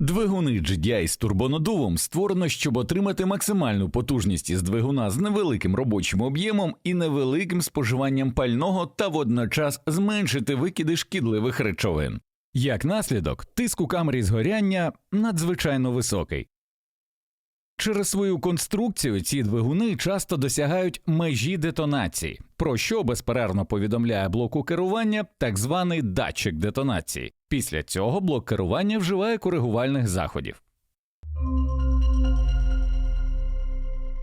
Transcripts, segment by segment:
Двигуни GDI з турбонадувом створено, щоб отримати максимальну потужність із двигуна з невеликим робочим об'ємом і невеликим споживанням пального та водночас зменшити викиди шкідливих речовин. Як наслідок, тиск у камері згоряння надзвичайно високий. Через свою конструкцію ці двигуни часто досягають межі детонації, про що безперервно повідомляє блоку керування так званий датчик детонації. Після цього блок керування вживає коригувальних заходів.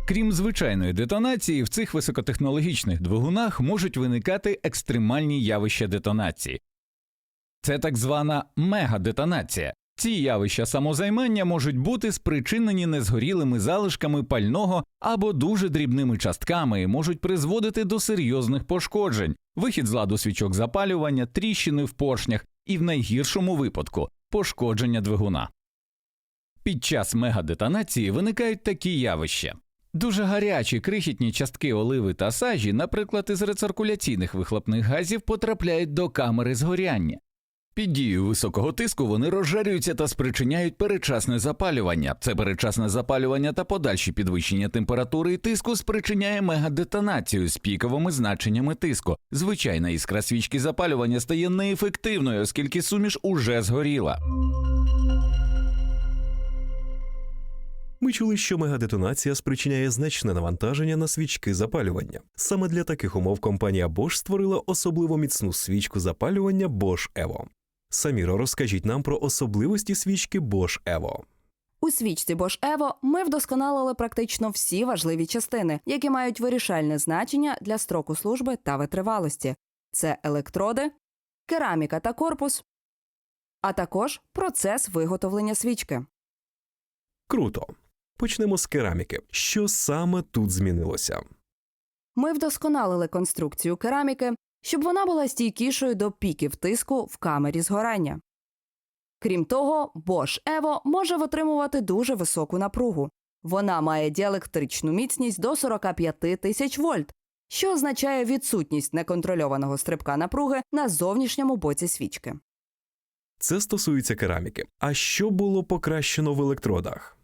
Крім звичайної детонації, в цих високотехнологічних двигунах можуть виникати екстремальні явища детонації. Це так звана мегадетонація. Ці явища самозаймання можуть бути спричинені незгорілими залишками пального або дуже дрібними частками і можуть призводити до серйозних пошкоджень, вихід з ладу свічок запалювання, тріщини в поршнях і в найгіршому випадку пошкодження двигуна. Під час мегадетонації виникають такі явища. Дуже гарячі крихітні частки оливи та сажі, наприклад, із рециркуляційних вихлопних газів, потрапляють до камери згоряння. Під дією високого тиску вони розжарюються та спричиняють передчасне запалювання. Це передчасне запалювання та подальші підвищення температури і тиску спричиняє мегадетонацію з піковими значеннями тиску. Звичайна іскра свічки запалювання стає неефективною, оскільки суміш уже згоріла. Ми чули, що мегадетонація спричиняє значне навантаження на свічки запалювання. Саме для таких умов компанія Bosch створила особливо міцну свічку запалювання Bosch Evo. Саміро, розкажіть нам про особливості свічки Bosch Evo. У свічці Bosch Evo ми вдосконалили практично всі важливі частини, які мають вирішальне значення для строку служби та витривалості. Це електроди, кераміка та корпус, а також процес виготовлення свічки. Круто. Почнемо з кераміки. Що саме тут змінилося? Ми вдосконалили конструкцію кераміки, щоб вона була стійкішою до піків тиску в камері згорання. Крім того, Bosch Evo може витримувати дуже високу напругу. Вона має діелектричну міцність до 45 тисяч вольт, що означає відсутність неконтрольованого стрибка напруги на зовнішньому боці свічки. Це стосується кераміки. А що було покращено в електродах?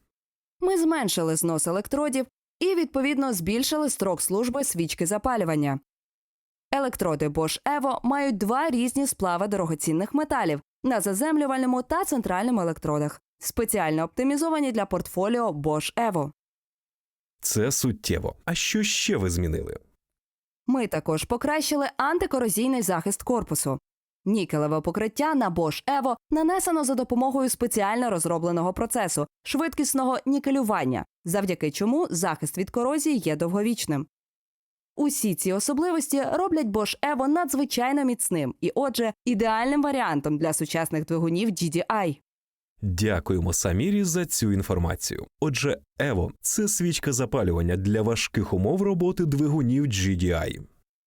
Ми зменшили знос електродів і, відповідно, збільшили строк служби свічки запалювання. Електроди Bosch Evo мають два різні сплави дорогоцінних металів на заземлювальному та центральному електродах, спеціально оптимізовані для портфоліо Bosch Evo. Це суттєво. А що ще ви змінили? Ми також покращили антикорозійний захист корпусу. Нікелеве покриття на Bosch Evo нанесено за допомогою спеціально розробленого процесу швидкісного нікелювання, завдяки чому захист від корозії є довговічним. Усі ці особливості роблять Bosch Evo надзвичайно міцним і, отже, ідеальним варіантом для сучасних двигунів GDI. Дякуємо Самірі за цю інформацію. Отже, Evo – це свічка запалювання для важких умов роботи двигунів GDI.